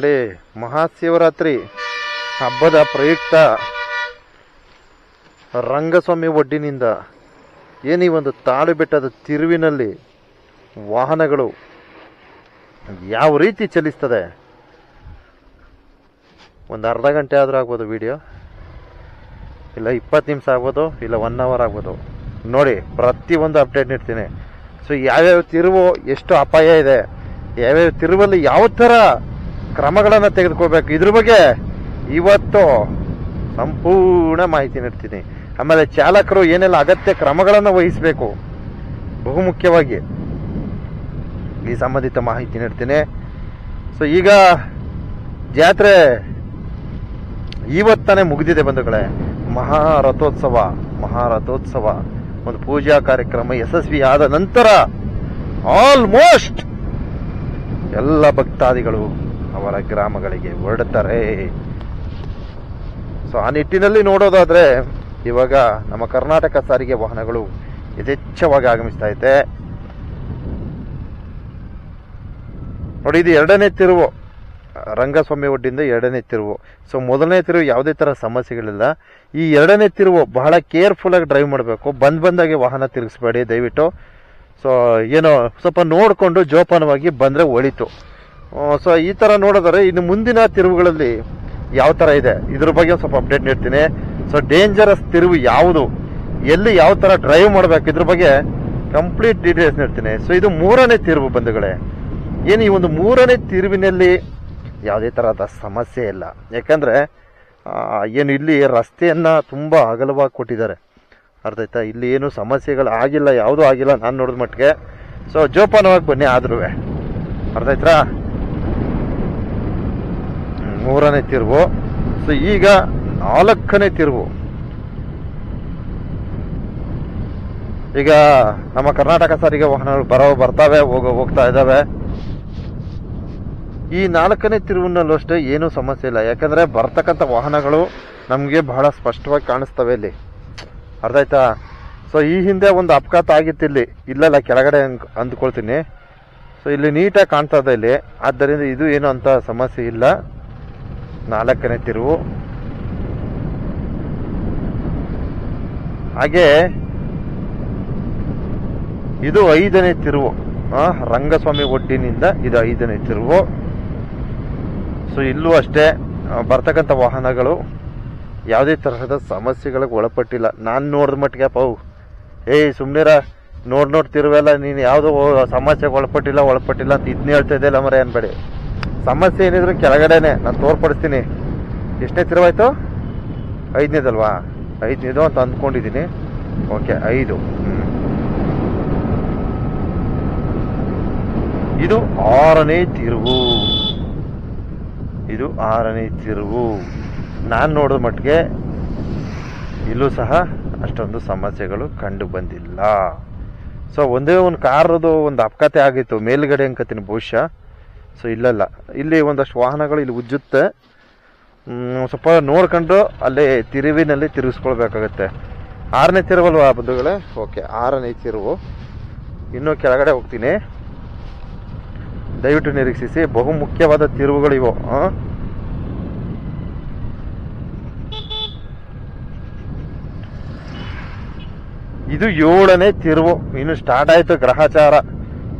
ನೋಡಿ, ಮಹಾಶಿವರಾತ್ರಿ, ಹಬ್ಬದ ಪ್ರಯುಕ್ತ ರಂಗಸ್ವಾಮಿ ಒಡ್ಡಿನಿಂದ ಈ ಒಂದು ತಾಳು ಬೆಟ್ಟದ ತಿರುವಿನಲ್ಲಿ ವಾಹನಗಳು ಯಾವ ರೀತಿ ಚಲಿಸ್ತದೆ? ಒಂದು ಅರ್ಧ ಗಂಟೆ ಆದರೂ ಆಗ್ಬೋದು ವಿಡಿಯೋ. ಇಲ್ಲ, ಇಪ್ಪತ್ತು ನಿಮಿಷ ಆಗ್ಬೋದು, ಇಲ್ಲ ಒನ್ ಅವರ್ ಆಗ್ಬೋದು. ನೋಡಿ, ಪ್ರತಿಯೊಂದು ಅಪ್ಡೇಟ್ ನೀಡ್ತೀನಿ. ಸೊ ಯಾವ್ಯಾವ ತಿರುವು, ಎಷ್ಟು ಅಪಾಯ ಇದೆ, ಯಾವ್ಯಾವ ತಿರುವಲ್ಲಿ ಯಾವ ಥರ ಕ್ರಮಗಳನ್ನು ತೆಗೆದುಕೊಳ್ಬೇಕು ಇದ್ರ ಬಗ್ಗೆ ಇವತ್ತು ಸಂಪೂರ್ಣ ಮಾಹಿತಿ ನೀಡ್ತೀನಿ. ಆಮೇಲೆ ಚಾಲಕರು ಏನೆಲ್ಲ ಅಗತ್ಯ ಕ್ರಮಗಳನ್ನು ವಹಿಸಬೇಕು. ಬಹುಮುಖ್ಯವಾಗಿ ಈ ಸಂಬಂಧಿತ ಮಾಹಿತಿ ನೀಡ್ತೀನಿ. ಸೊ ಈಗ ಜಾತ್ರೆ ಇವತ್ತಾನೆ ಮುಗಿದಿದೆ ಬಂಧುಗಳೇ. ಮಹಾರಥೋತ್ಸವ ಮಹಾರಥೋತ್ಸವ. ಒಂದು ಪೂಜಾ ಕಾರ್ಯಕ್ರಮ ಯಶಸ್ವಿ ಆದ ನಂತರ ಆಲ್ಮೋಸ್ಟ್ ಎಲ್ಲ ಭಕ್ತಾದಿಗಳು ಅವರ ಗ್ರಾಮಗಳಿಗೆ ಹೊರಡುತ್ತಾರೆ ಸೊ ಆ ನಿಟ್ಟಿನಲ್ಲಿ ನೋಡೋದಾದ್ರೆ, ಇವಾಗ ನಮ್ಮ ಕರ್ನಾಟಕ ಸಾರಿಗೆ ವಾಹನಗಳು ಯಥೇಚ್ಛವಾಗಿ ಆಗಮಿಸ್ತಾ ಇದೆ. ನೋಡಿ, ಇದು ಎರಡನೇ ತಿರುವು. ರಂಗಸ್ವಾಮಿ ಒಡ್ಡಿಂದ ಎರಡನೇ ತಿರುವು. ಸೊ ಮೊದಲನೇ ತಿರುವು ಯಾವುದೇ ತರ ಸಮಸ್ಯೆಗಳಿಲ್ಲ. ಈ ಎರಡನೇ ತಿರುವು ಬಹಳ ಕೇರ್ಫುಲ್ ಆಗಿ ಡ್ರೈವ್ ಮಾಡಬೇಕು. ಬಂದ್ ಬಂದಾಗೆ ವಾಹನ ತಿರುಗಿಸ್ಬೇಡಿ, ದಯವಿಟ್ಟು. ಸೊ ಏನೋ ಸ್ವಲ್ಪ ನೋಡಿಕೊಂಡು ಜೋಪಾನವಾಗಿ ಬಂದ್ರೆ ಒಳಿತು. ಸೊ ಈ ತರ ನೋಡಿದ್ರೆ ಇನ್ನು ಮುಂದಿನ ತಿರುವುಗಳಲ್ಲಿ ಯಾವ ತರ ಇದೆ? ಇದ್ರ ಬಗ್ಗೆ ಸ್ವಲ್ಪ ಅಪ್ಡೇಟ್ ನೀಡ್ತೀನಿ. ಸೊ ಡೇಂಜರಸ್ ತಿರುವು ಯಾವುದು? ಎಲ್ಲಿ ಯಾವ ತರ ಡ್ರೈವ್ ಮಾಡ್ಬೇಕು? ಇದ್ರ ಬಗ್ಗೆ ಕಂಪ್ಲೀಟ್ ಡೀಟೇಲ್ಸ್ ನೀಡ್ತೀನಿ. ಸೊ ಇದು ಮೂರನೇ ತಿರುವು ಬಂಧುಗಳೇ. ಏನು ಈ ಒಂದು ಮೂರನೇ ತಿರುವಿನಲ್ಲಿ ಯಾವುದೇ ಥರದ ಸಮಸ್ಯೆ ಇಲ್ಲ. ಯಾಕಂದ್ರೆ ಏನು ಇಲ್ಲಿ ರಸ್ತೆಯನ್ನ ತುಂಬಾ ಅಗಲವಾಗಿ ಕೊಟ್ಟಿದ್ದಾರೆ. ಅರ್ಥ ಆಯ್ತಾ? ಇಲ್ಲಿ ಏನು ಸಮಸ್ಯೆಗಳು ಆಗಿಲ್ಲ, ಯಾವುದೂ ಆಗಿಲ್ಲ. ನಾನು ನೋಡಿದ ಮಟ್ಟಿಗೆ. ಸೊ ಜೋಪಾನವಾಗಿ ಬನ್ನಿ ಆದ್ರೂ ಅರ್ಥ ಆಯ್ತಾ? ಮೂರನೇ ತಿರುವು. ಸೊ ಈಗ ನಾಲ್ಕನೇ ತಿರುವು. ಈಗ ನಮ್ಮ ಕರ್ನಾಟಕ ಸಾರಿಗೆ ವಾಹನಗಳು ಬರೋ ಬರ್ತಾವೆ ಹೋಗೋ ಹೋಗ್ತಾ ಇದ್ದಾವೆ ಈ ನಾಲ್ಕನೇ ತಿರುವಿನಲ್ಲೂ ಅಷ್ಟೇ ಏನೂ ಸಮಸ್ಯೆ ಇಲ್ಲ. ಯಾಕಂದ್ರೆ ಬರ್ತಕ್ಕಂಥ ವಾಹನಗಳು ನಮಗೆ ಬಹಳ ಸ್ಪಷ್ಟವಾಗಿ ಕಾಣಿಸ್ತವೆ ಇಲ್ಲಿ. ಅರ್ಥ ಆಯ್ತಾ? ಸೊ ಈ ಹಿಂದೆ ಒಂದು ಅಪಘಾತ ಆಗಿತ್ತು ಇಲ್ಲಿ. ಇಲ್ಲಲ್ಲ ಕೆಳಗಡೆ ಅಂದ್- ಅಂದ್ಕೊಳ್ತೀನಿ. ಸೊ ಇಲ್ಲಿ ನೀಟಾಗಿ ಕಾಣ್ತಾ ಇದೆ ಇಲ್ಲಿ. ಆದ್ದರಿಂದ ಇದು ಏನು ಅಂತ ಸಮಸ್ಯೆ ಇಲ್ಲ. ನಾಲ್ಕನೇ ತಿರುವು. ಹಾಗೆ ಇದು ಐದನೇ ತಿರುವು ರಂಗಸ್ವಾಮಿ ಒಡ್ಡಿನಿಂದ ಇದು ಐದನೇ ತಿರುವು. ಸೊ ಇಲ್ಲೂ ಅಷ್ಟೇ ಬರ್ತಕ್ಕಂಥ ವಾಹನಗಳು ಯಾವುದೇ ತರಹದ ಸಮಸ್ಯೆಗಳಿಗೆ ಒಳಪಟ್ಟಿಲ್ಲ. ನಾನು ನೋಡಿದ ಮಟ್ಟಿಗೆ ಪೌ ಏಯ್ ಸುಮ್ನಿರ, ನೋಡ್ ನೋಡ್ತಿರುವೆಲ್ಲ ನೀನು ಯಾವುದೋ ಸಮಸ್ಯೆಗೆ ಒಳಪಟ್ಟಿಲ್ಲ ಒಳಪಟ್ಟಿಲ್ಲ ಅಂತ ಇದನ್ನ ಹೇಳ್ತಾ ಇದೆಯಲ್ಲ ಮರೆ ಅನ್ಬೇಡಿ. ಸಮಸ್ಯೆ ಏನಿದ್ರು ಕೆಳಗಡೆನೆ, ನಾನು ತೋರ್ಪಡಿಸ್ತೀನಿ. ಎಷ್ಟನೇ ತಿರುವಾಯ್ತು? ಐದನೇದಲ್ವಾ? ಐದನೇದು ಅಂತ ಅಂದ್ಕೊಂಡಿದ್ದೀನಿ. ಓಕೆ ಐದು. ಇದು ಆರನೇ ತಿರುವು. ಇದು ಆರನೇ ತಿರುವು. ನಾನು ನೋಡಿದ ಮಟ್ಟಿಗೆ ಇಲ್ಲೂ ಸಹ ಅಷ್ಟೊಂದು ಸಮಸ್ಯೆಗಳು ಕಂಡು ಬಂದಿಲ್ಲ. ಸೊ ಒಂದೇ ಒಂದು ಕಾರದು ಒಂದು ಅಪಘಾತ ಆಗಿತ್ತು. ಮೇಲುಗಡೆ ಅಂಕತೀನಿ ಬಹುಶಃ. ಸೊ ಇಲ್ಲಲ್ಲ. ಇಲ್ಲಿ ಒಂದಷ್ಟು ವಾಹನಗಳು ಇಲ್ಲಿ ಉಜ್ಜುತ್ತೆ. ಸ್ವಲ್ಪ ನೋಡ್ಕೊಂಡು ಅಲ್ಲೇ ತಿರುವಿನಲ್ಲಿ ತಿರುಗಿಸ್ಕೊಳ್ಬೇಕಾಗತ್ತೆ. ಆರನೇ ತಿರುವಲ್ವಾ ಬಂಧುಗಳೇ? ಓಕೆ, ಆರನೇ ತಿರುವು. ಇನ್ನೂ ಕೆಳಗಡೆ ಹೋಗ್ತೀನಿ. ದಯವಿಟ್ಟು ನಿರೀಕ್ಷಿಸಿ, ಬಹು ಮುಖ್ಯವಾದ ತಿರುವುಗಳಿವೆ ಇದು ಏಳನೇ ತಿರುವು. ಇನ್ನು ಸ್ಟಾರ್ಟ್ ಆಯಿತು ಗ್ರಹಚಾರ.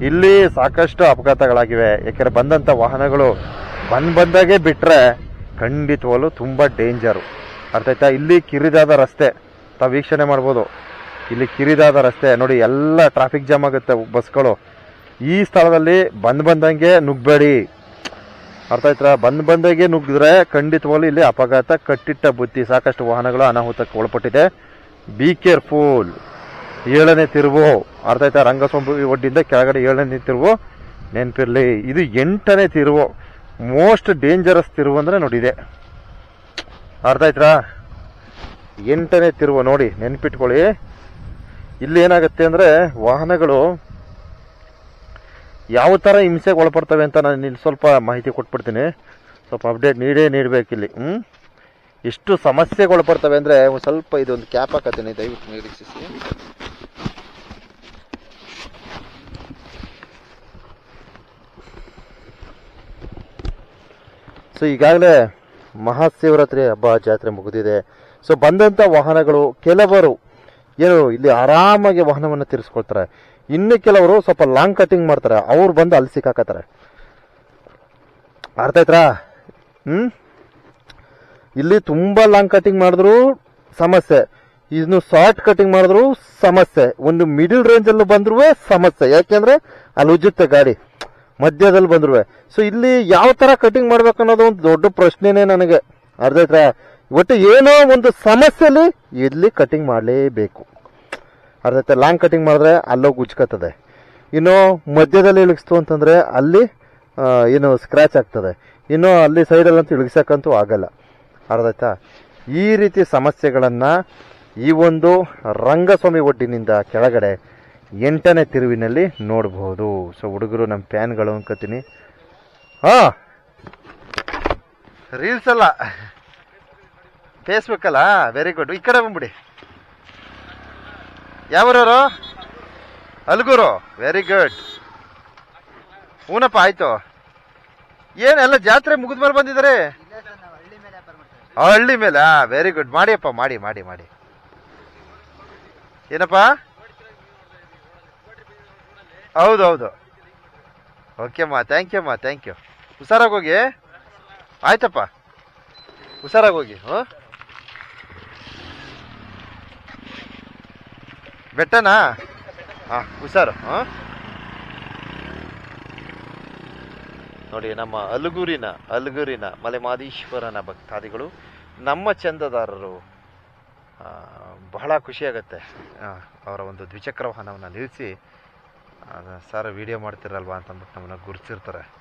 ಇಲ್ಲಿ ಸಾಕಷ್ಟು ಅಪಘಾತಗಳಾಗಿವೆ. ಯಾಕೆಂದ್ರೆ ಬಂದಂತ ವಾಹನಗಳು ಬಂದ್ ಬಂದಾಗೆ ಬಿಟ್ರೆ ಖಂಡಿತವಾಗ್ಲೂ ತುಂಬಾ ಡೇಂಜರು. ಅರ್ಥ ಆಯ್ತಾ? ಇಲ್ಲಿ ಕಿರಿದಾದ ರಸ್ತೆ, ತಾವು ವೀಕ್ಷಣೆ ಮಾಡ್ಬೋದು. ಇಲ್ಲಿ ಕಿರಿದಾದ ರಸ್ತೆ, ನೋಡಿ ಎಲ್ಲ ಟ್ರಾಫಿಕ್ ಜಾಮ್ ಆಗುತ್ತೆ ಬಸ್ಗಳು. ಈ ಸ್ಥಳದಲ್ಲಿ ಬಂದ್ ಬಂದಂಗೆ ನುಗ್ಬೇಡಿ. ಅರ್ಥ ಆಯ್ತಾ? ಬಂದ್ ಬಂದಾಗೆ ನುಗ್ಗಿದ್ರೆ ಖಂಡಿತವಾಗ್ಲೂ ಇಲ್ಲಿ ಅಪಘಾತ ಕಟ್ಟಿಟ್ಟ ಬುತ್ತಿ. ಸಾಕಷ್ಟು ವಾಹನಗಳು ಅನಾಹುತಕ್ಕೆ ಒಳಪಟ್ಟಿದೆ. ಬಿ ಕೇರ್ಫುಲ್ ಏಳನೇ ತಿರುವು. ಅರ್ಥ ಆಯ್ತಾ? ರಂಗಸ್ವಾಮಿ ಒಡ್ಡಿಂದ ಕೆಳಗಡೆ ಏಳನೇ ತಿರುವು. ನೆನಪಿರ್ಲಿ, ಇದು ಎಂಟನೇ ತಿರುವು. ಮೋಸ್ಟ್ ಡೇಂಜರಸ್ ತಿರುವು ಅಂದ್ರೆ ನೋಡಿದೆ. ಅರ್ಥ ಆಯ್ತಾ? ಎಂಟನೇ ತಿರುವು ನೋಡಿ, ನೆನ್ಪಿಟ್ಕೊಳ್ಳಿ. ಇಲ್ಲಿ ಏನಾಗುತ್ತೆ ಅಂದ್ರೆ, ವಾಹನಗಳು ಯಾವ ಥರ ಹಿಂಸೆಗೆ ಒಳಪಡ್ತವೆ ಅಂತ ನಾನು ಇಲ್ಲಿ ಸ್ವಲ್ಪ ಮಾಹಿತಿ ಕೊಟ್ಬಿಡ್ತೀನಿ. ಸ್ವಲ್ಪ ಅಪ್ಡೇಟ್ ನೀಡೇ ನೀಡಬೇಕಿಲ್ಲಿ. ಹ್ಞೂ ಎಷ್ಟು ಸಮಸ್ಯೆಗಳು ಬರ್ತವೆ ಅಂದರೆ ಒಂದು ಸ್ವಲ್ಪ ಇದೊಂದು ಕ್ಯಾಪ್ ಹಾಕತ್ತೀನಿ, ದಯವಿಟ್ಟು ನಿರೀಕ್ಷಿಸಿ. ಸೊ ಈಗಾಗಲೇ ಮಹಾಶಿವರಾತ್ರಿ ಹಬ್ಬ ಜಾತ್ರೆ ಮುಗಿದಿದೆ. ಸೊ ಬಂದಂಥ ವಾಹನಗಳು ಕೆಲವರು ಏನು ಇಲ್ಲಿ ಆರಾಮಾಗಿ ವಾಹನವನ್ನು ತೀರಿಸ್ಕೊಳ್ತಾರೆ. ಇನ್ನು ಕೆಲವರು ಸ್ವಲ್ಪ ಲಾಂಗ್ ಕಟಿಂಗ್ ಮಾಡ್ತಾರೆ. ಅವ್ರು ಬಂದು ಅಲ್ಲಿ ಸಿಕ್ಕಾಕತ್ತಾರೆ. ಅರ್ಥ ಆಯ್ತಾ? ಹ್ಮ್? ಇಲ್ಲಿ ತುಂಬಾ ಲಾಂಗ್ ಕಟಿಂಗ್ ಮಾಡಿದ್ರು ಸಮಸ್ಯೆ. ಇನ್ನು ಶಾರ್ಟ್ ಕಟಿಂಗ್ ಮಾಡಿದ್ರು ಸಮಸ್ಯೆ. ಒಂದು ಮಿಡಿಲ್ ರೇಂಜ್ ಅಲ್ಲಿ ಬಂದ್ರು ಸಮಸ್ಯೆ. ಯಾಕೆಂದ್ರೆ ಅಲ್ಲಿ ಉಜ್ಜುತ್ತೆ ಗಾಡಿ. ಮಧ್ಯದಲ್ಲಿ ಬಂದ್ರು ಸೊ ಇಲ್ಲಿ ಯಾವ ತರ ಕಟಿಂಗ್ ಮಾಡ್ಬೇಕು ಅನ್ನೋದು ಒಂದು ದೊಡ್ಡ ಪ್ರಶ್ನೆನೇ ನನಗೆ. ಆಯ್ತಾ ಒಟ್ಟು ಏನೋ ಒಂದು ಸಮಸ್ಯೆ ಇಲ್ಲಿ ಕಟಿಂಗ್ ಮಾಡಲೇಬೇಕು. ಅರ್ಧೈತೆ ಲಾಂಗ್ ಕಟಿಂಗ್ ಮಾಡಿದ್ರೆ ಅಲ್ಲೋಗಿ ಉಜ್ಕತ್ತದೆ. ಇನ್ನು ಮಧ್ಯದಲ್ಲಿ ಇಳಿಸ್ತು ಅಂತಂದ್ರೆ ಅಲ್ಲಿ ಏನು ಸ್ಕ್ರಾಚ್ ಆಗ್ತದೆ. ಇನ್ನು ಅಲ್ಲಿ ಸೈಡಲ್ಲಿ ಅಂತ ಇಳಿಸಕ್ಕಂತೂ ಆಗಲ್ಲ. ಅರ್ಥ ಆಯ್ತಾ? ಈ ರೀತಿ ಸಮಸ್ಯೆಗಳನ್ನು ಈ ಒಂದು ರಂಗಸ್ವಾಮಿ ಒಡ್ಡಿನಿಂದ ಕೆಳಗಡೆ ಎಂಟನೇ ತಿರುವಿನಲ್ಲಿ ನೋಡಬಹುದು ಸೊ ಹುಡುಗರು ನಮ್ಮ ಫ್ಯಾನ್ಗಳು ಅನ್ಕೋತೀನಿ. ಹಾ ರೀಲ್ಸ್ ಅಲ್ಲ. ಫೇಸ್ಬುಕ್ ಅಲ್ಲ? ವೆರಿ ಗುಡ್ ಈ ಕಡೆ ಬಂದ್ಬಿಡಿ. ಯಾವ್ರವರು? ಅಲ್ಗೂರು. ವೆರಿ ಗುಡ್ ಹೂನಪ್ಪ ಆಯ್ತು. ಏನೆಲ್ಲ ಜಾತ್ರೆ ಮುಗಿದ್ಮೇಲೆ ಬಂದಿದ್ದಾರೆ? ಹಳ್ಳಿ ಮೇಲೆ ವೆರಿ ಗುಡ್ ಮಾಡಿಯಪ್ಪ, ಮಾಡಿ ಮಾಡಿ ಮಾಡಿ. ಏನಪ್ಪ? ಹೌದು ಓಕೆ ಅಮ್ಮ ಥ್ಯಾಂಕ್ ಯು ಅಮ್ಮ ಥ್ಯಾಂಕ್ ಯು ಹುಷಾರಾಗಿ ಹೋಗಿ? ಆಯ್ತಪ್ಪ. ಹುಷಾರಾಗಿ ಹೋಗಿ ಹ್ಞೂ ಬೆಟ್ಟನಾ? ಹಾಂ, ಹುಷಾರು ಹಾಂ ನೋಡಿ, ನಮ್ಮ ಅಲುಗೂರಿನ ಅಲುಗೂರಿನ ಮಲೆಮಾದೀಶ್ವರನ ಭಕ್ತಾದಿಗಳು, ನಮ್ಮ ಚಂದದಾರರು ಬಹಳ ಖುಷಿಯಾಗತ್ತೆ. ಅವರ ಒಂದು ದ್ವಿಚಕ್ರ ವಾಹನವನ್ನು ನಿಲ್ಲಿಸಿ ಸರ್ ವಿಡಿಯೋ ಮಾಡ್ತಿರಲ್ವಾ ಅಂತಂದ್ಬಿಟ್ಟು ನಮ್ಮನ್ನ ಗುರುತಿರ್ತಾರೆ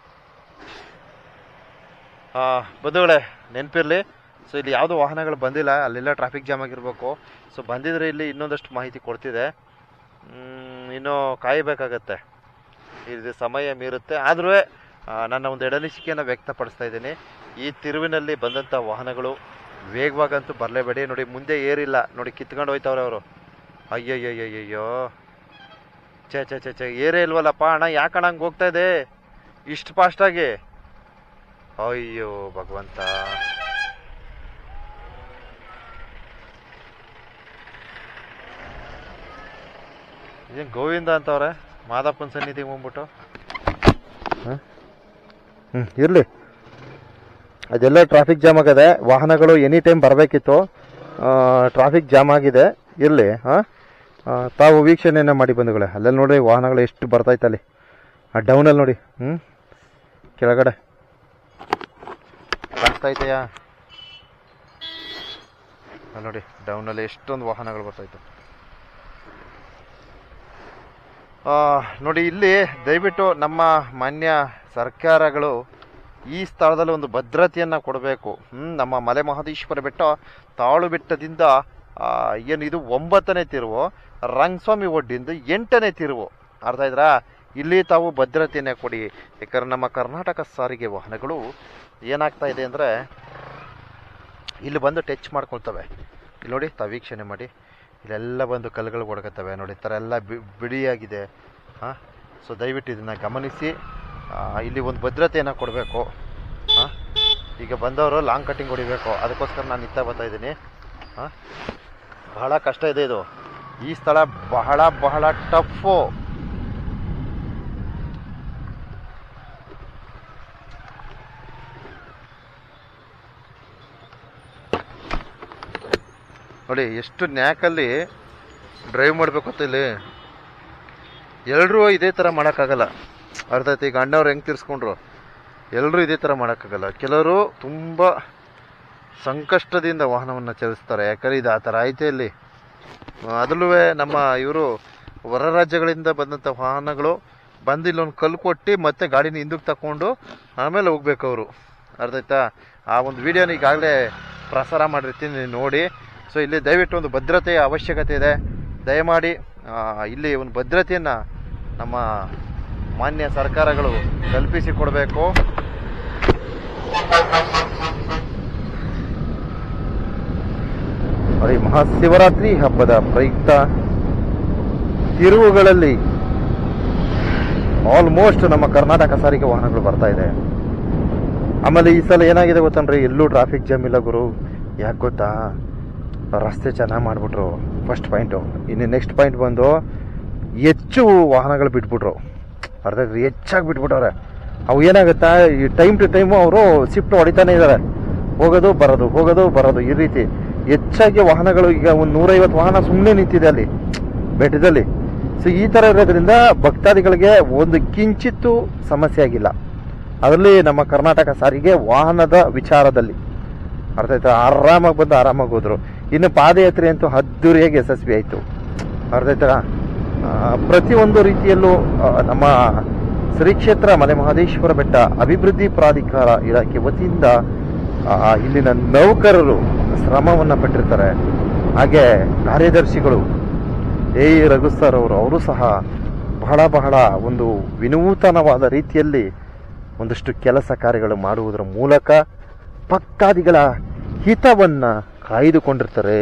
ಬಂಧುಗಳೇ, ನೆನಪಿರಲಿ. ಸೊ, ಇಲ್ಲಿ ಯಾವುದು ವಾಹನಗಳು ಬಂದಿಲ್ಲ, ಅಲ್ಲೆಲ್ಲ ಟ್ರಾಫಿಕ್ ಜಾಮ್ ಆಗಿರಬೇಕು. ಸೊ, ಬಂದಿದ್ರೆ ಇಲ್ಲಿ ಇನ್ನೊಂದಷ್ಟು ಮಾಹಿತಿ ಕೊಡ್ತಿದೆ. ಇನ್ನೂ ಕಾಯಬೇಕಾಗತ್ತೆ. ಇದು ಸಮಯ ಮೀರುತ್ತೆ. ಆದರೂ ನನ್ನ ಒಂದು ಎಡನಿಸಿಕೆಯನ್ನು ವ್ಯಕ್ತಪಡಿಸ್ತಾ ಇದ್ದೀನಿ. ಈ ತಿರುವಿನಲ್ಲಿ ಬಂದಂಥ ವಾಹನಗಳು ವೇಗವಾಗಂತೂ ಬರಲೇಬೇಡಿ. ನೋಡಿ, ಮುಂದೆ ಏರಿಲ್ಲ. ನೋಡಿ, ಕಿತ್ಕೊಂಡು ಹೋಯ್ತವ್ರೆ ಅವರು. ಅಯ್ಯಯ್ಯಯ್ಯಯ್ಯೋ ಛೇ ಛೇ ಛೇ ಛೇ, ಏರೇ ಇಲ್ವಲ್ಲಪ್ಪ ಅಣ್ಣ, ಯಾಕಣ್ಣ ಹಂಗೆ ಹೋಗ್ತಾ ಇದೆ? ಇಷ್ಟು ಫಾಸ್ಟಾಗಿ ಅಯ್ಯೋ, ಭಗವಂತ. ಏನು ಗೋವಿಂದ ಅಂತವ್ರೆ? ಮಾದಪ್ಪನ ಸನ್ನಿಧಿಗೆ ಬಂದ್ಬಿಟ್ಟು. ಹ್ಞೂ ಇರಲಿ. ಅದೆಲ್ಲ ಟ್ರಾಫಿಕ್ ಜಾಮ್ ಆಗದೆ, ವಾಹನಗಳು ಎನಿ ಟೈಮ್ ಬರಬೇಕಿತ್ತು ಟ್ರಾಫಿಕ್ ಜಾಮ್ ಆಗಿದೆ, ಇರಲಿ, ಹಾಂ? ತಾವು ವೀಕ್ಷಣೆಯನ್ನು ಮಾಡಿ ಬಂಧುಗಳೇ, ಅಲ್ಲೆಲ್ಲ ನೋಡಿ ವಾಹನಗಳು ಎಷ್ಟು ಬರ್ತಾಯ್ತು ಅಲ್ಲಿ. ಆ ಡೌನಲ್ಲಿ ನೋಡಿ ಹ್ಞೂ ಕೆಳಗಡೆ. ಅಲ್ಲಿ ನೋಡಿ ಡೌನಲ್ಲಿ ಎಷ್ಟೊಂದು ವಾಹನಗಳು ಬರ್ತಾಯಿತ್ತು ನೋಡಿ, ಇಲ್ಲಿ ದಯವಿಟ್ಟು ನಮ್ಮ ಮಾನ್ಯ ಸರ್ಕಾರಗಳು ಈ ಸ್ಥಳದಲ್ಲಿ ಒಂದು ಭದ್ರತೆಯನ್ನು ಕೊಡಬೇಕು. ನಮ್ಮ ಮಲೆ ಮಹದೇಶ್ವರ ಬೆಟ್ಟ ತಾಳು ಬೆಟ್ಟದಿಂದ ಏನು ಇದು ಒಂಬತ್ತನೇ ತಿರುವು, ರಂಗಸ್ವಾಮಿ ಒಡ್ಡಿಂದು ಎಂಟನೇ ತಿರುವು. ಅರ್ಥ ಇದ್ರಾ ಇಲ್ಲಿ ತಾವು ಭದ್ರತೆಯನ್ನೇ ಕೊಡಿ. ಯಾಕಂದ್ರೆ ನಮ್ಮ ಕರ್ನಾಟಕ ಸಾರಿಗೆ ವಾಹನಗಳು ಏನಾಗ್ತಾ ಇದೆ ಅಂದರೆ ಇಲ್ಲಿ ಬಂದು ಟಚ್ ಮಾಡ್ಕೊಳ್ತವೆ. ಇಲ್ಲಿ ನೋಡಿ ತಾವು ವೀಕ್ಷಣೆ ಮಾಡಿ. ಇಲ್ಲೆಲ್ಲ ಬಂದು ಕಲ್ಲುಗಳು ಒಡಗತ್ತವೆ ನೋಡಿ. ಈ ಥರ ಎಲ್ಲ ಬಿಡಿಯಾಗಿದೆ. ಹಾಂ, ಸೊ ದಯವಿಟ್ಟು ಇದನ್ನು ಗಮನಿಸಿ. ಇಲ್ಲಿ ಒಂದು ಭದ್ರತೆಯನ್ನು ಕೊಡಬೇಕು. ಹಾಂ ಈಗ ಬಂದವರು ಲಾಂಗ್ ಕಟ್ಟಿಂಗ್ ಹೊಡಿಬೇಕು. ಅದಕ್ಕೋಸ್ಕರ ನಾನು ಇತ್ತ ಬರ್ತಾ ಇದ್ದೀನಿ. ಹಾಂ ಬಹಳ ಕಷ್ಟ ಇದೆ ಇದು. ಈ ಸ್ಥಳ ಬಹಳ ಬಹಳ ಟಫು ನೋಡಿ, ಎಷ್ಟು ನ್ಯಾಕಲ್ಲಿ ಡ್ರೈವ್ ಮಾಡಬೇಕು ಇಲ್ಲಿ. ಎಲ್ಲರೂ ಇದೇ ಥರ ಮಾಡೋಕ್ಕಾಗಲ್ಲ. ಅರ್ಥ ಈಗ ಅಣ್ಣವ್ರು ಹೆಂಗೆ ತಿರ್ಸ್ಕೊಂಡ್ರು? ಎಲ್ಲರೂ ಇದೇ ಥರ ಮಾಡೋಕ್ಕಾಗಲ್ಲ. ಕೆಲವರು ತುಂಬ ಸಂಕಷ್ಟದಿಂದ ವಾಹನವನ್ನು ಚಲಿಸ್ತಾರೆ. ಯಾಕಂದರೆ ಇದು ಆ ಥರ ಐತೆ ಇಲ್ಲಿ. ಅದಲ್ಲೂ ನಮ್ಮ ಇವರು ಹೊರ ರಾಜ್ಯಗಳಿಂದ ಬಂದಂಥ ವಾಹನಗಳು ಬಂದು ಕಲ್ಲು ಕೊಟ್ಟು ಮತ್ತೆ ಗಾಡಿನ ಹಿಂದಕ್ಕೆ ತಗೊಂಡು ಆಮೇಲೆ ಹೋಗ್ಬೇಕು ಅವರು. ಅರ್ಥ ಆಯ್ತಾ ಆ ಒಂದು ವಿಡಿಯೋನ ಈಗಾಗಲೇ ಪ್ರಸಾರ ಮಾಡಿರ್ತೀನಿ ನೋಡಿ. ಸೊ ಇಲ್ಲಿ ದಯವಿಟ್ಟು ಒಂದು ಭದ್ರತೆಯ ಅವಶ್ಯಕತೆ ಇದೆ. ದಯಮಾಡಿ ಇಲ್ಲಿ ಒಂದು ಭದ್ರತೆಯನ್ನು ನಮ್ಮ ಮಾನ್ಯ ಸರ್ಕಾರಗಳು ಕಲ್ಪಿಸಿ ಕೊಡಬೇಕು ಅದೇ ಮಹಾಶಿವರಾತ್ರಿ ಹಬ್ಬದ ಪ್ರಯುಕ್ತ ತಿರುವುಗಳಲ್ಲಿ ಆಲ್ಮೋಸ್ಟ್ ನಮ್ಮ ಕರ್ನಾಟಕ ಸಾರಿಗೆ ವಾಹನಗಳು ಬರ್ತಾ ಇದೆ. ಆಮೇಲೆ ಈ ಸಲ ಏನಾಗಿದೆ ಗೊತ್ತನ್ರಿ? ಎಲ್ಲೂ ಟ್ರಾಫಿಕ್ ಜಾಮ್ ಇಲ್ಲ ಗುರು. ಯಾಕೆ ಗೊತ್ತಾ? ರಸ್ತೆ ಚೆನ್ನಾಗಿ ಮಾಡಿಬಿಟ್ರು. ಫಸ್ಟ್ ಪಾಯಿಂಟು ಇನ್ನು ನೆಕ್ಸ್ಟ್ ಪಾಯಿಂಟ್ ಬಂದು ಹೆಚ್ಚು ವಾಹನಗಳು ಬಿಟ್ಬಿಟ್ರು. ಅರ್ಧ ಹೆಚ್ಚಾಗಿ ಬಿಟ್ಬಿಟ್ಟವ್ರೆ. ಅವು ಏನಾಗುತ್ತಾ, ಈ ಟೈಮ್ ಟು ಟೈಮು ಅವರು ಶಿಫ್ಟ್ ಹೊಡಿತಾನೆ ಇದ್ದಾರೆ ಹೋಗೋದು, ಬರೋದು ಹೋಗೋದು, ಬರೋದು, ಈ ರೀತಿ. ಹೆಚ್ಚಾಗಿ ವಾಹನಗಳು, ಈಗ ಒಂದು ನೂರೈವತ್ತು ವಾಹನ ಸುಮ್ಮನೆ ನಿಂತಿದೆ ಅಲ್ಲಿ, ಬೆಟ್ಟದಲ್ಲಿ. ಸೊ ಈ ಥರ ಇರೋದ್ರಿಂದ ಭಕ್ತಾದಿಗಳಿಗೆ ಒಂದು ಕಿಂಚಿತ್ತು ಸಮಸ್ಯೆ ಆಗಿಲ್ಲ. ಅದರಲ್ಲಿ ನಮ್ಮ ಕರ್ನಾಟಕ ಸಾರಿಗೆ ವಾಹನದ ವಿಚಾರದಲ್ಲಿ. ಅರ್ಥ ಆಯ್ತಾ? ಆರಾಮಾಗಿ ಬಂದು ಆರಾಮಾಗಿ ಹೋದರು. ಇನ್ನು ಪಾದಯಾತ್ರೆ ಅಂತೂ ಅದ್ದೂರಿಯಾಗಿ ಯಶಸ್ವಿ ಆಯಿತು. ಅರ್ಥ ಆಯ್ತಾ? ಪ್ರತಿಯೊಂದು ರೀತಿಯಲ್ಲೂ ನಮ್ಮ ಶ್ರೀ ಕ್ಷೇತ್ರ ಮಲೆ ಮಹದೇಶ್ವರ ಬೆಟ್ಟ ಅಭಿವೃದ್ಧಿ ಪ್ರಾಧಿಕಾರ ಇಲಾಖೆ ವತಿಯಿಂದ ಇಲ್ಲಿನ ನೌಕರರು ಶ್ರಮವನ್ನು ಪಟ್ಟಿರ್ತಾರೆ. ಹಾಗೆ ಕಾರ್ಯದರ್ಶಿಗಳು, ಎ. ರಘು ಸರ್ ಅವರು ಅವರು ಸಹ ಬಹಳ ಬಹಳ ಒಂದು ವಿನೂತನವಾದ ರೀತಿಯಲ್ಲಿ ಒಂದಷ್ಟು ಕೆಲಸ ಕಾರ್ಯಗಳು ಮಾಡುವುದರ ಮೂಲಕ ಪಕ್ಕಾದಿಗಳ ಹಿತವನ್ನು ಕಾಯ್ದುಕೊಂಡಿರ್ತಾರೆ.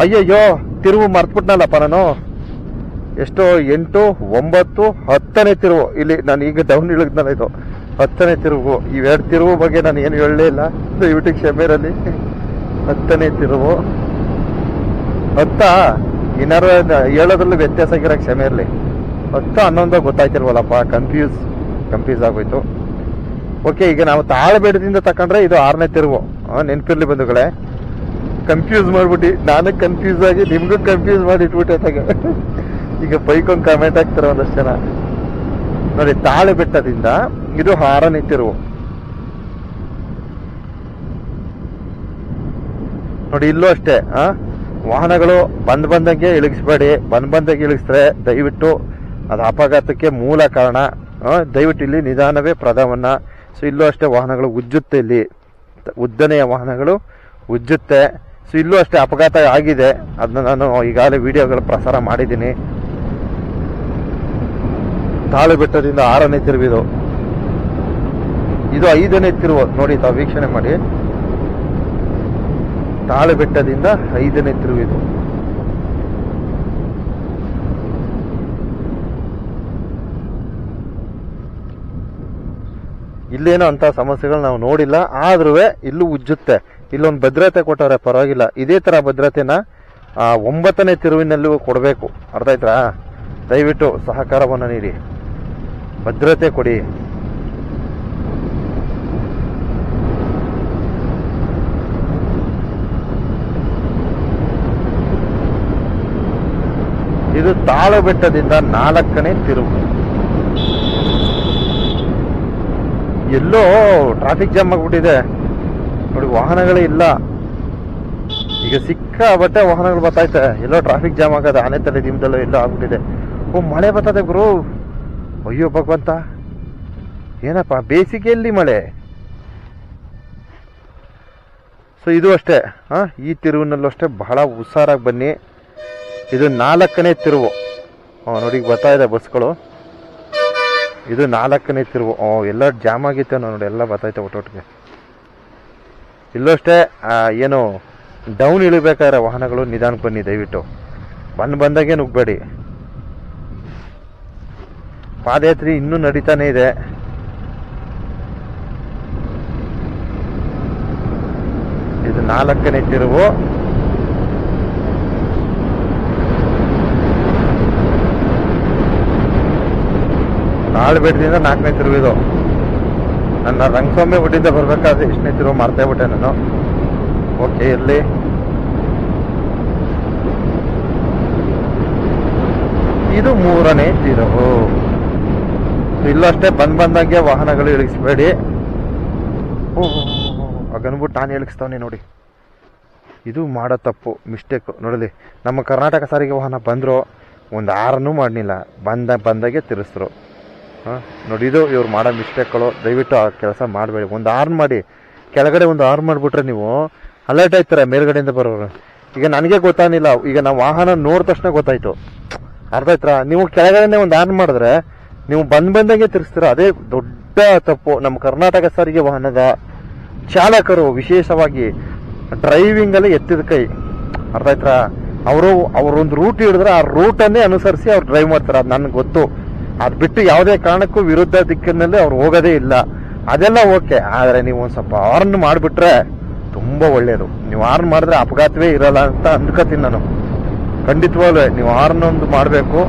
ಅಯ್ಯಯ್ಯೋ! ತಿರುವು ಮರ್ತ್ಬಿಟ್ನಲ್ಲಪ್ಪ ನಾನು ಎಷ್ಟೋ, ಎಂಟು, ಒಂಬತ್ತು, ಹತ್ತನೇ ತಿರುವು. ಇಲ್ಲಿ ನಾನು ಈಗ ಡೌನ್ ಇಳಿದ್ನಲ್ಲ ಇದು. ಹತ್ತನೇ ತಿರುವು. ಇವೆರಡು ತಿರುವು ಬಗ್ಗೆ ನಾನು ಏನು ಹೇಳಲೇ ಇಲ್ಲ. ದಯವಿಟ್ಟು ಕ್ಷಮೆರಲ್ಲಿ ಹತ್ತನೇ ತಿರುವು. ಹತ್ತ? ಏನಾರು ಹೇಳೋದ್ರಲ್ಲಿ ವ್ಯತ್ಯಾಸ ಆಗಿರೋ ಕ್ಷಮೆ ಇರಲಿ. ಹತ್ತು, ಹನ್ನೊಂದು ಗೊತ್ತಾಯ್ತಿಲ್ವಲ್ಲಪ್ಪ. ಕನ್ಫ್ಯೂಸ್ ಕನ್ಫ್ಯೂಸ್ ಆಗೋಯ್ತು. ಓಕೆ ಈಗ ನಾವು ತಾಳಬೇಡದಿಂದ ತಕೊಂಡ್ರೆ ಇದು ಆರನೇ ತಿರುವು. ನೆನಪಿರಲಿ ಬಂಧುಗಳೇ. ಕನ್ಫ್ಯೂಸ್ ಮಾಡ್ಬಿಟ್ಟು. ನಾನು ಕನ್ಫ್ಯೂಸ್ ಆಗಿ ನಿಮ್ಗೂ ಕನ್ಫ್ಯೂಸ್ ಮಾಡಿ ಇಟ್ಬಿಟ್ಟೆ ತಗ ಈಗ ಬೈಕೊಂದು ಕಮೆಂಟ್ ಹಾಕ್ತಾರೆ ಒಂದಷ್ಟು ಜನ. ನೋಡಿ, ತಾಳೆ ಬೆಟ್ಟದಿಂದ ಇದು ಹಾರ ನಿಂತಿರುವ ನೋಡಿ, ಇಲ್ಲೂ ಅಷ್ಟೇ, ಆ? ವಾಹನಗಳು ಬಂದ್ ಬಂದಂಗೆ ಇಳಿಸ್ಬೇಡಿ. ಬಂದ್ ಬಂದಂಗೆ ಇಳಿಸಿದ್ರೆ ದಯವಿಟ್ಟು ಅದು ಅಪಘಾತಕ್ಕೆ ಮೂಲ ಕಾರಣ ದಯವಿಟ್ಟು ಇಲ್ಲಿ ನಿಧಾನವೇ ಪ್ರಧಾವನ್ನ ಸೊ ಇಲ್ಲೂ ಅಷ್ಟೇ ವಾಹನಗಳು ಉಜ್ಜುತ್ತೆ ಇಲ್ಲಿ. ಉದ್ದನೆಯ ವಾಹನಗಳು ಉಜ್ಜುತ್ತೆ. ಸೊ ಇಲ್ಲೂ ಅಷ್ಟೇ ಅಪಘಾತ ಆಗಿದೆ. ಅದನ್ನ ನಾನು ಈಗಾಗಲೇ ವಿಡಿಯೋಗಳು ಪ್ರಸಾರ ಮಾಡಿದ್ದೀನಿ. ತಾಳು ಬೆಟ್ಟದಿಂದ ಆರನೇ ತಿರುವಿದು. ಇದು ಐದನೇ ತಿರುವು. ನೋಡಿ, ತಾವು ವೀಕ್ಷಣೆ ಮಾಡಿ. ತಾಳು ಬೆಟ್ಟದಿಂದ ಐದನೇ ತಿರುವಿದು. ಇಲ್ಲೇನೋ ಅಂತ ಸಮಸ್ಯೆಗಳು ನಾವು ನೋಡಿಲ್ಲ. ಆದ್ರೂ ಇಲ್ಲೂ ಉಜ್ಜುತ್ತೆ. ಇಲ್ಲೊಂದು ಭದ್ರತೆ ಕೊಟ್ಟವ್ರೆ, ಪರವಾಗಿಲ್ಲ. ಇದೇ ತರ ಭದ್ರತೆನ ಒಂಬತ್ತನೇ ತಿರುವಿನಲ್ಲೂ ಕೊಡಬೇಕು. ಅರ್ಥ ಆಯ್ತಾ? ದಯವಿಟ್ಟು ಸಹಕಾರವನ್ನು ನೀಡಿ. ಭದ್ರತೆ ಕೊಡಿ. ಇದು ತಾಳು ಬೆಟ್ಟದಿಂದ ನಾಲ್ಕನೇ ತಿರುವು. ಎಲ್ಲೋ ಟ್ರಾಫಿಕ್ ಜಾಮ್ ಆಗ್ಬಿಟ್ಟಿದೆ. ನೋಡಿ, ವಾಹನಗಳೇ ಇಲ್ಲ. ಈಗ ಸಿಕ್ಕ ಬಟ್ಟೆ ವಾಹನಗಳು ಬರ್ತೈತೆ ಎಲ್ಲೋ ಟ್ರಾಫಿಕ್ ಜಾಮ್ ಆಗದ ಆನೆ ತಲೆ ದಿಮ್ದಲ್ಲೋ ಎಲ್ಲ ಆಗ್ಬಿಟ್ಟಿದೆ. ಓ, ಮಳೆ ಬರ್ತದೆ ಗುರು. ಅಯ್ಯೋ, ಭಗವಂತ. ಏನಪ್ಪ, ಬೇಸಿಗೆಯಲ್ಲಿ ಮಳೆ. ಸೊ ಇದು ಅಷ್ಟೇ. ಹಾ ಈ ತಿರುವಿನಲ್ಲೂ ಅಷ್ಟೇ ಬಹಳ ಹುಷಾರಾಗಿ ಬನ್ನಿ. ಇದು ನಾಲ್ಕನೇ ತಿರುವು. ನೋಡಿ, ಈಗ ಬರ್ತಾ ಇದೆ ಬಸ್ಗಳು. ಇದು ನಾಲ್ಕನೇ ತಿರುವು. ಓ, ಎಲ್ಲ ಜಾಮ್ ಆಗಿತ್ತೇನೋ ನೋಡಿ, ಎಲ್ಲ ಬರ್ತಾಯ್ತೆ ಒಟ್ಟೊಟ್ಟಿಗೆ. ಇಲ್ಲೂ ಅಷ್ಟೇ ಏನು ಡೌನ್ ಇಳಿಬೇಕಾದ್ರೆ ವಾಹನಗಳು ನಿಧಾನಕ್ಕೆ ಬನ್ನಿ, ದಯವಿಟ್ಟು. ಬಂದು ಬಂದಾಗೆ ನುಗ್ಬೇಡಿ. ಪಾದಯಾತ್ರೆ ಇನ್ನೂ ನಡೀತಾನೆ ಇದೆ. ಇದು ನಾಲ್ಕನೇ ತಿರುವು. ತಾಳ್ಬೇಟದಿಂದ ನಾಲ್ಕನೇ ತಿರುವು ಇದು. ನನ್ನ ರಂಗಸ್ವಾಮಿ ಊಟಿಂದ ಬರ್ಬೇಕಾದ್ರೆ ಇಷ್ಟನೇ ತಿರುವು ಮಾಡ್ತಾ ಬಿಟ್ಟೆ ನಾನು. ಓಕೆ ಇರಲಿ. ಇದು ಮೂರನೇ ತಿರುವು ಇಲ್ಲಷ್ಟೇ ಬಂದ್ ಬಂದಂಗೆ ವಾಹನಗಳು ಇಳಿಸ್ಬೇಡಿ. ಅಗನ್ಬಿಟ್ಟು ನಾನು ಇಳಿಸ್ತಾವನೆ ನೋಡಿ. ಇದು ಮಾಡೋ ತಪ್ಪು ಮಿಸ್ಟೇಕ್ ನೋಡಲಿ ನಮ್ಮ ಕರ್ನಾಟಕ ಸಾರಿಗೆ ವಾಹನ ಬಂದರು, ಒಂದು ಆರನ್ನೂ ಮಾಡಲಿಲ್ಲ ಬಂದ ಬಂದಾಗೆ ತಿರ್ಸಿದ್ರು ಹಾಂ ನೋಡಿ, ಇದು ಇವ್ರು ಮಾಡೋ ಮಿಸ್ಟೇಕ್ಗಳು. ದಯವಿಟ್ಟು ಆ ಕೆಲಸ ಮಾಡಬೇಡಿ. ಒಂದು ಆರ್ನ್ ಮಾಡಿ. ಕೆಳಗಡೆ ಒಂದು ಆರ್ನ್ ಮಾಡಿಬಿಟ್ರೆ ನೀವು ಅಲರ್ಟ್ ಆಯ್ತಾರೆ ಮೇಲ್ಗಡೆಯಿಂದ ಬರೋರು? ಈಗ ನನಗೆ ಗೊತ್ತಾಗಿಲ್ಲ ಈಗ ನಾವು ವಾಹನ ನೋಡಿದ ತಕ್ಷಣ ಗೊತ್ತಾಯ್ತು. ಅರ್ಥ ಆಯ್ತಾ? ನೀವು ಕೆಳಗಡೆನೇ ಒಂದು ಆರ್ನ್ ಮಾಡಿದ್ರೆ ನೀವು ಬಂದ್ ಬಂದಂಗೆ ತಿರ್ಸ್ತೀರ ಅದೇ ದೊಡ್ಡ ತಪ್ಪು. ನಮ್ಮ ಕರ್ನಾಟಕ ಸಾರಿಗೆ ವಾಹನದ ಚಾಲಕರು ವಿಶೇಷವಾಗಿ ಡ್ರೈವಿಂಗ್ ಅಲ್ಲಿ ಎತ್ತಿದ ಕೈ. ಅರ್ಥ ಆಯ್ತಾ? ಅವರು, ಅವ್ರೊಂದು ರೂಟ್ ಹಿಡಿದ್ರೆ ಆ ರೂಟನ್ನೇ ಅನುಸರಿಸಿ ಅವ್ರು ಡ್ರೈವ್ ಮಾಡ್ತಾರೆ. ಅದು ನನಗೆ ಗೊತ್ತು. ಅದ್ ಬಿಟ್ಟು ಯಾವುದೇ ಕಾರಣಕ್ಕೂ ವಿರುದ್ಧ ದಿಕ್ಕಿನಲ್ಲಿ ಅವ್ರು ಹೋಗೋದೇ ಇಲ್ಲ. ಅದೆಲ್ಲ ಓಕೆ, ಆದರೆ ನೀವು ಒಂದು ಸ್ವಲ್ಪ ಆರ್ನ್ ಮಾಡ್ಬಿಟ್ರೆ ತುಂಬಾ ಒಳ್ಳೆಯದು ನೀವು ಆರ್ನ್ ಮಾಡಿದ್ರೆ ಅಪಘಾತವೇ ಇರಲ್ಲ ಅಂತ ಅಂದ್ಕೋತೀನಿ ನಾನು. ಖಂಡಿತವಾಗ್ಲೂ ನೀವು ಆರ್ನ್ ಒಂದು ಮಾಡಬೇಕು,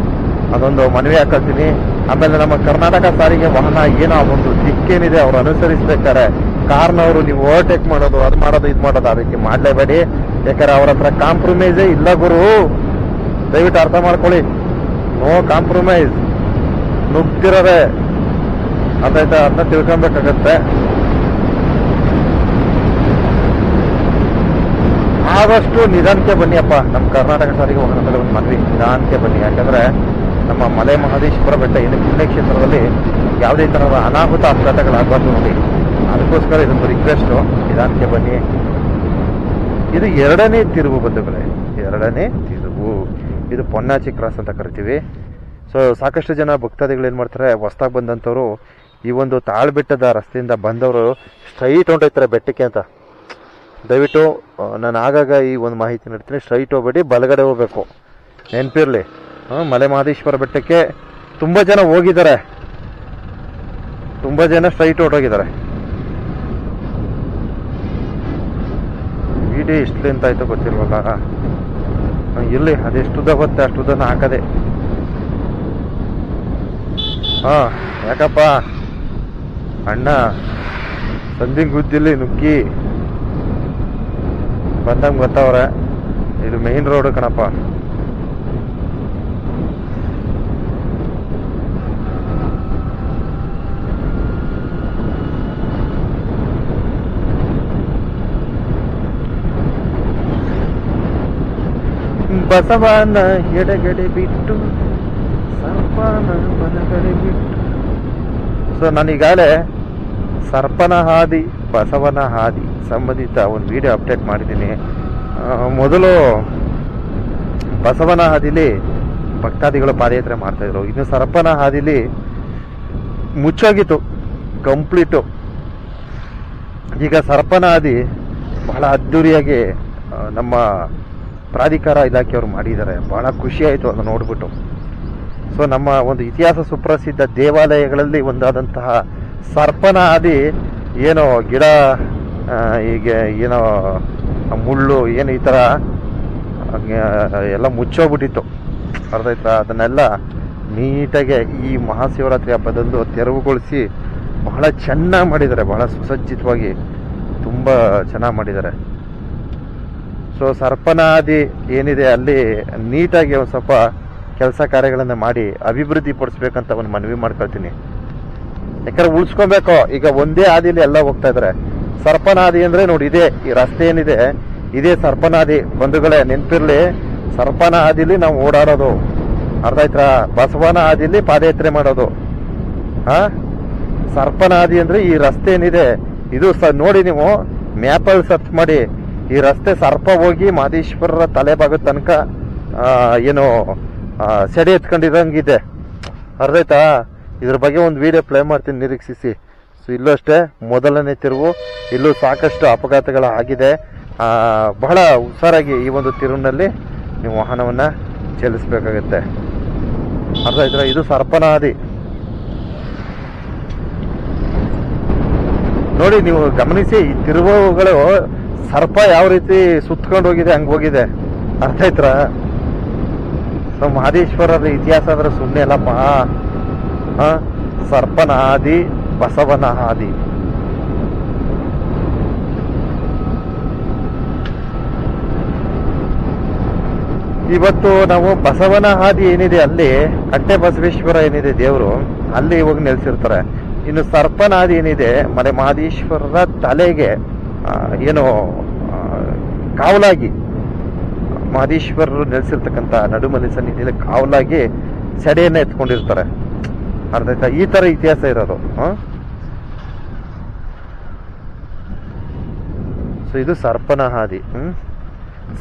ಅದೊಂದು ಮನವಿ ಹಾಕೊಳ್ತೀನಿ. ಆಮೇಲೆ ನಮ್ಮ ಕರ್ನಾಟಕ ಸಾರಿಗೆ ವಾಹನ ಏನೋ ಒಂದು ದಿಕ್ಕೇನಿದೆ, ಅವ್ರು ಅನುಸರಿಸ್ಬೇಕಾರೆ ಕಾರ್ನವರು ನೀವು ಓವರ್ಟೇಕ್ ಮಾಡೋದು, ಅದು ಮಾಡೋದು, ಇದು ಮಾಡೋದು ಅದಕ್ಕೆ ಮಾಡಲೇಬೇಡಿ. ಯಾಕಂದ್ರೆ ಅವ್ರ ಹತ್ರ ಕಾಂಪ್ರಮೈಸೇ ಇಲ್ಲ ಗುರು. ದಯವಿಟ್ಟು ಅರ್ಥ ಮಾಡ್ಕೊಳ್ಳಿ. ನೋ ಕಾಂಪ್ರಮೈಸ್ ನುಗ್ತಿರೋರೆ ಅಂತ ಅದನ್ನ ತಿಳ್ಕೊಬೇಕಾಗತ್ತೆ. ಆದಷ್ಟು ನಿಧಾನಕ್ಕೆ ಬನ್ನಿಯಪ್ಪ ನಮ್ಮ ಕರ್ನಾಟಕ ಸಾರಿಗೆ ವಾಹನದಲ್ಲಿ ಒಂದು ಮನವಿ. ನಿಧಾನಕ್ಕೆ ಬನ್ನಿ. ಯಾಕಂದ್ರೆ ನಮ್ಮ ಮಲೆ ಮಹದೇಶ್ವರ ಬೆಟ್ಟ ಏನು ಪುಣ್ಯಕ್ಷೇತ್ರದಲ್ಲಿ ಯಾವುದೇ ತರಹದ ಅನಾಹುತ ಅಪಘಾತಗಳಾಗಬಾರ್ದು ನೋಡಿ. ಅದಕ್ಕೋಸ್ಕರ ಇದೊಂದು ರಿಕ್ವೆಸ್ಟು ನಿಧಾನಕ್ಕೆ ಬನ್ನಿ. ಇದು ಎರಡನೇ ತಿರುವು ಬಂಧುಗಳೇ. ಎರಡನೇ ತಿರುವು. ಇದು ಪೊನ್ನಾಚಿ ಕ್ರಾಸ್ ಅಂತ ಕರಿತೀವಿ. ಸೊ ಸಾಕಷ್ಟು ಜನ ಭಕ್ತಾದಿಗಳು ಏನು ಮಾಡ್ತಾರೆ, ಹೊಸ್ದಾಗಿ ಬಂದಂಥವ್ರು ಈ ಒಂದು ತಾಳ್ಬೆಟ್ಟದ ರಸ್ತೆಯಿಂದ ಬಂದವರು ಸ್ಟ್ರೈಟ್ ಹೊಂಟೋಗ್ತಾರೆ ಬೆಟ್ಟಕ್ಕೆ ಅಂತ. ದಯವಿಟ್ಟು ನಾನು ಆಗಾಗ ಈ ಒಂದು ಮಾಹಿತಿ ನೀಡ್ತೀನಿ. ಸ್ಟ್ರೈಟ್ ಹೋಗ್ಬೇಡಿ, ಬಲಗಡೆ ಹೋಗ್ಬೇಕು. ನೆನಪಿರ್ಲಿ. ಮಲೆ ಮಹದೇಶ್ವರ ಬೆಟ್ಟಕ್ಕೆ ತುಂಬ ಜನ ಹೋಗಿದ್ದಾರೆ. ತುಂಬ ಜನ ಸ್ಟ್ರೈಟ್ ಹೊರಟೋಗಿದ್ದಾರೆ. ಇಷ್ಟು ಅಂತ ಆಯ್ತು ಗೊತ್ತಿಲ್ವಲ್ಲ ಇಲ್ಲಿ ಅದೆಷ್ಟು ಅದೆಷ್ಟುದ್ದ ಬರುತ್ತೆ ಅಷ್ಟುದ್ದನ ಹಾಕದೆ. ಹಾ, ಯಾಕಪ್ಪ? ಅಣ್ಣ ಸಂಧಿ ಗುದ್ದಿಲಿ ನುಗ್ಗಿ ಬಂದಂಗೆ ಗೊತ್ತವ್ರೆ ಇದು ಮೇನ್ ರೋಡ್ ಕಣಪ್ಪ. ಬಸವನ ಎಡಗಡೆ ಬಿಟ್ಟು ಸರ್ಪನ ನಾನು ಈಗಾಗಲೇ ಸೊ ಸರ್ಪನ ಹಾದಿ ಬಸವನ ಹಾದಿ ಸಂಬಂಧಿತ ಒಂದು ವಿಡಿಯೋ ಅಪ್ಡೇಟ್ ಮಾಡಿದ್ದೀನಿ. ಮೊದಲು ಬಸವನ ಹಾದಿಲಿ ಭಕ್ತಾದಿಗಳು ಪಾದಯಾತ್ರೆ ಮಾಡ್ತಾ ಇದ್ರು ಇನ್ನು ಸರ್ಪನ ಹಾದಿಲಿ ಮುಚ್ಚೋಗಿತ್ತು ಕಂಪ್ಲೀಟು ಈಗ ಸರ್ಪನ ಹಾದಿ ಬಹಳ ಅದ್ದೂರಿಯಾಗಿ ನಮ್ಮ ಪ್ರಾಧಿಕಾರ ಇಲಾಖೆಯವರು ಮಾಡಿದ್ದಾರೆ. ಬಹಳ ಖುಷಿ ಆಯಿತು ಅದನ್ನು ನೋಡ್ಬಿಟ್ಟು. ಸೊ ನಮ್ಮ ಒಂದು ಇತಿಹಾಸ ಸುಪ್ರಸಿದ್ಧ ದೇವಾಲಯಗಳಲ್ಲಿ ಒಂದಾದಂತಹ ಸರ್ಪನ ಆದಿ ಏನೋ ಗಿಡ ಈಗ ಏನೋ ಮುಳ್ಳು, ಏನು ಈ ಥರ ಎಲ್ಲ ಮುಚ್ಚೋಗ್ಬಿಟ್ಟಿತ್ತು. ಆಯ್ತಾ? ಅದನ್ನೆಲ್ಲ ನೀಟಾಗಿ ಈ ಮಹಾಶಿವರಾತ್ರಿ ಹಬ್ಬದಂದು ತೆರವುಗೊಳಿಸಿ ಬಹಳ ಚೆನ್ನಾಗಿ ಮಾಡಿದ್ದಾರೆ. ಬಹಳ ಸುಸಜ್ಜಿತವಾಗಿ ತುಂಬ ಚೆನ್ನಾಗಿ ಮಾಡಿದ್ದಾರೆ. ಸೊ ಸರ್ಪನಾದಿ ಏನಿದೆ ಅಲ್ಲಿ ನೀಟಾಗಿ ಒಂದು ಸ್ವಲ್ಪ ಕೆಲಸ ಕಾರ್ಯಗಳನ್ನು ಮಾಡಿ ಅಭಿವೃದ್ಧಿ ಪಡಿಸ್ಬೇಕಂತ ಒಂದು ಮನವಿ ಮಾಡ್ಕೊಳ್ತೀನಿ. ಯಾಕಂದ್ರೆ ಉಳಿಸ್ಕೊಬೇಕು. ಈಗ ಒಂದೇ ಹಾದಿಯಲ್ಲಿ ಎಲ್ಲ ಹೋಗ್ತಾ ಇದ್ರೆ. ಸರ್ಪನಾದಿ ಅಂದ್ರೆ ನೋಡಿ, ಇದೇ ಈ ರಸ್ತೆ ಏನಿದೆ, ಇದೇ ಸರ್ಪನಾದಿ ಬಂಧುಗಳೇ, ನೆನ್ಪಿರ್ಲಿ. ಸರ್ಪನ ಹಾದಿಲಿ ನಾವು ಓಡಾಡೋದು. ಅರ್ಧ ಆಯ್ತಾ? ಬಸವನ ಹಾದಿಲಿ ಪಾದಯಾತ್ರೆ ಮಾಡೋದು. ಹಾ? ಸರ್ಪನ ಹಾದಿ ಅಂದ್ರೆ ಈ ರಸ್ತೆ ಏನಿದೆ, ಇದು ಸ, ನೋಡಿ ನೀವು ಮ್ಯಾಪಲ್ಲಿ ಸರ್ಚ್ ಮಾಡಿ. ಈ ರಸ್ತೆ ಸರ್ಪ ಹೋಗಿ ಮಾದೇಶ್ವರರ ತಲೆ ಭಾಗದ ತನಕ ಏನು ಸೆಡೆ ಎತ್ಕೊಂಡಿರಂಗಿದೆ ಅರ್ಧೈತಾ ಇದ್ರ ಬಗ್ಗೆ ಒಂದು ವಿಡಿಯೋ ಪ್ಲೇ ಮಾಡ್ತೀನಿ ನಿರೀಕ್ಷಿಸಿ. ಸೊ ಇಲ್ಲೂ ಅಷ್ಟೇ, ಮೊದಲನೇ ತಿರುವು. ಇಲ್ಲೂ ಸಾಕಷ್ಟು ಅಪಘಾತಗಳು ಆಗಿದೆ. ಬಹಳ ಹುಷಾರಾಗಿ ಈ ಒಂದು ತಿರುವಿನಲ್ಲಿ ನೀವು ವಾಹನವನ್ನು ಚಲಿಸಬೇಕಾಗತ್ತೆ. ಅರ್ಥ ಇದು ಸರ್ಪನಾದಿ. ನೋಡಿ, ನೀವು ಗಮನಿಸಿ, ಈ ತಿರುವುಗಳು ಸರ್ಪ ಯಾವ ರೀತಿ ಸುತ್ಕೊಂಡು ಹೋಗಿದೆ, ಹಂಗೆ ಹೋಗಿದೆ. ಅರ್ಥ ಸೊ ಮಹದೇಶ್ವರರ ಇತಿಹಾಸ ಅಂದ್ರೆ ಸುಮ್ಮನೆ ಅಲ್ಲಪ್ಪ. ಸರ್ಪನ ಹಾದಿ ಬಸವನ ಹಾದಿ ಇವತ್ತು ನಾವು ಬಸವನ ಹಾದಿ ಏನಿದೆ ಅಲ್ಲಿ, ಕಟ್ಟೆ ಬಸವೇಶ್ವರ ಏನಿದೆ ದೇವರು, ಅಲ್ಲಿ ಇವಾಗ ನೆಲೆಸಿರ್ತಾರೆ. ಇನ್ನು ಸರ್ಪನ ಹಾದಿ ಏನಿದೆ ಮಲೆ ಮಹದೇಶ್ವರರ ತಲೆಗೆ ಏನು ಕಾವಲಾಗಿ ಮಹದೇಶ್ವರರು ನೆಲೆಸಿರ್ತಕ್ಕಂಥ ನಡುಮನೆ ಸನ್ನಿಧಿಯಲ್ಲಿ ಕಾವಲಾಗಿ ಸೆಡೆಯನ್ನು ಎತ್ಕೊಂಡಿರ್ತಾರೆ. ಅರ್ಥ ಆಯ್ತಾ? ಈ ತರ ಇತಿಹಾಸ ಇರೋದು. ಸೊ ಇದು ಸರ್ಪನಹಾದಿ. ಹ್ಞೂ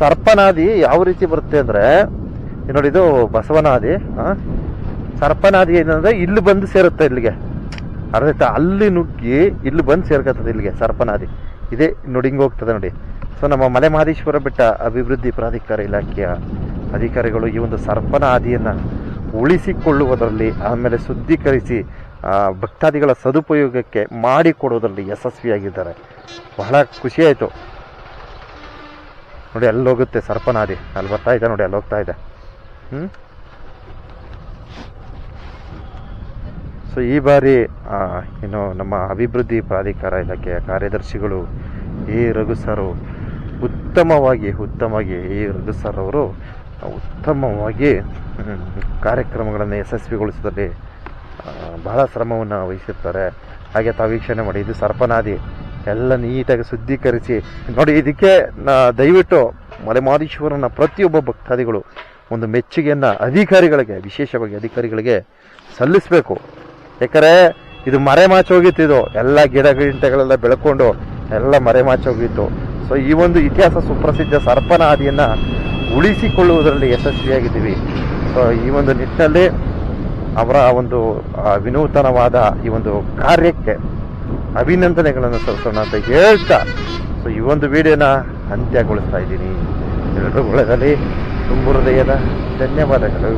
ಸರ್ಪನಾದಿ ಯಾವ ರೀತಿ ಬರುತ್ತೆ ಅಂದ್ರೆ ನೋಡಿ ಇದು ಬಸವನಾದಿ. ಸರ್ಪನಾದಿ ಏನಂದ್ರೆ ಇಲ್ಲಿ ಬಂದು ಸೇರುತ್ತೆ ಇಲ್ಲಿಗೆ. ಆಯ್ತಾ? ಅಲ್ಲಿ ನುಗ್ಗಿ ಇಲ್ಲಿ ಬಂದು ಸೇರ್ಕತ್ತದೆ ಇಲ್ಲಿಗೆ ಸರ್ಪನಾದಿ. ಇದೇ ನೋಡಿ ಹಿಂಗ್ ಹೋಗ್ತದೆ ನೋಡಿ. ಸೊ ನಮ್ಮ ಮಲೆ ಮಹದೇಶ್ವರ ಬೆಟ್ಟ ಅಭಿವೃದ್ಧಿ ಪ್ರಾಧಿಕಾರ ಇಲಾಖೆಯ ಅಧಿಕಾರಿಗಳು ಈ ಒಂದು ಸರ್ಪನ ಹಾದಿಯನ್ನು ಉಳಿಸಿಕೊಳ್ಳುವುದರಲ್ಲಿ, ಆಮೇಲೆ ಶುದ್ಧೀಕರಿಸಿ ಭಕ್ತಾದಿಗಳ ಸದುಪಯೋಗಕ್ಕೆ ಮಾಡಿಕೊಡೋದರಲ್ಲಿ ಯಶಸ್ವಿಯಾಗಿದ್ದಾರೆ. ಬಹಳ ಖುಷಿಯಾಯಿತು. ನೋಡಿ, ಅಲ್ಲಿ ಹೋಗುತ್ತೆ ಸರ್ಪನಾದಿ ಅಲ್ಲಿ ಬರ್ತಾ ಇದೆ ನೋಡಿ, ಅಲ್ಲಿ ಹೋಗ್ತಾ ಇದೆ. ಸೊ ಈ ಬಾರಿ ಏನು ನಮ್ಮ ಅಭಿವೃದ್ಧಿ ಪ್ರಾಧಿಕಾರ ಇಲಾಖೆಯ ಕಾರ್ಯದರ್ಶಿಗಳು ಈ ರಘು ಸರ್ ಉತ್ತಮವಾಗಿ ಉತ್ತಮವಾಗಿ ಈ ರಘು ಸರ್ ಅವರು. ಉತ್ತಮವಾಗಿ ಕಾರ್ಯಕ್ರಮಗಳನ್ನು ಯಶಸ್ವಿಗೊಳಿಸುವುದರಲ್ಲಿ ಬಹಳ ಶ್ರಮವನ್ನು ವಹಿಸಿರ್ತಾರೆ. ಹಾಗೆ ತಾವು ವೀಕ್ಷಣೆ ಮಾಡಿ, ಇದು ಸರ್ಪನಾದಿ, ಎಲ್ಲ ನೀಟಾಗಿ ಶುದ್ಧೀಕರಿಸಿ. ನೋಡಿ, ಇದಕ್ಕೆ ದಯವಿಟ್ಟು ಮಲೆಮಾದೀಶ್ವರನ ಪ್ರತಿಯೊಬ್ಬ ಭಕ್ತಾದಿಗಳು ಒಂದು ಮೆಚ್ಚುಗೆಯನ್ನು ಅಧಿಕಾರಿಗಳಿಗೆ, ವಿಶೇಷವಾಗಿ ಅಧಿಕಾರಿಗಳಿಗೆ ಸಲ್ಲಿಸಬೇಕು. ಯಾಕಂದರೆ ಇದು ಮರೆಮಾಚೋಗಿತ್ತು ಇದು. ಎಲ್ಲ ಗಿಡ ಗಿಂಟೆಗಳೆಲ್ಲ ಬೆಳ್ಕೊಂಡು ಎಲ್ಲ ಮರೆಮಾಚೋಗಿತ್ತು ಸೊ ಈ ಒಂದು ಇತಿಹಾಸ ಸುಪ್ರಸಿದ್ಧ ಸರ್ಪನ ಹಾದಿಯನ್ನು ಉಳಿಸಿಕೊಳ್ಳುವುದರಲ್ಲಿ ಯಶಸ್ವಿಯಾಗಿದ್ದೀವಿ. ಸೊ ಈ ಒಂದು ನಿಟ್ಟಿನಲ್ಲಿ ಅವರ ಒಂದು ವಿನೂತನವಾದ ಈ ಒಂದು ಕಾರ್ಯಕ್ಕೆ ಅಭಿನಂದನೆಗಳನ್ನು ಸಲ್ಲಿಸೋಣ ಅಂತ ಹೇಳ್ತಾ ಸೊ ಈ ಒಂದು ವಿಡಿಯೋನ ಅಂತ್ಯಗೊಳಿಸ್ತಾ ಇದ್ದೀನಿ. ಎಲ್ಲರೂ ಒಳ್ಳೆಯದಲ್ಲಿ ತುಂಬ ಹೃದಯದ ಧನ್ಯವಾದಗಳು.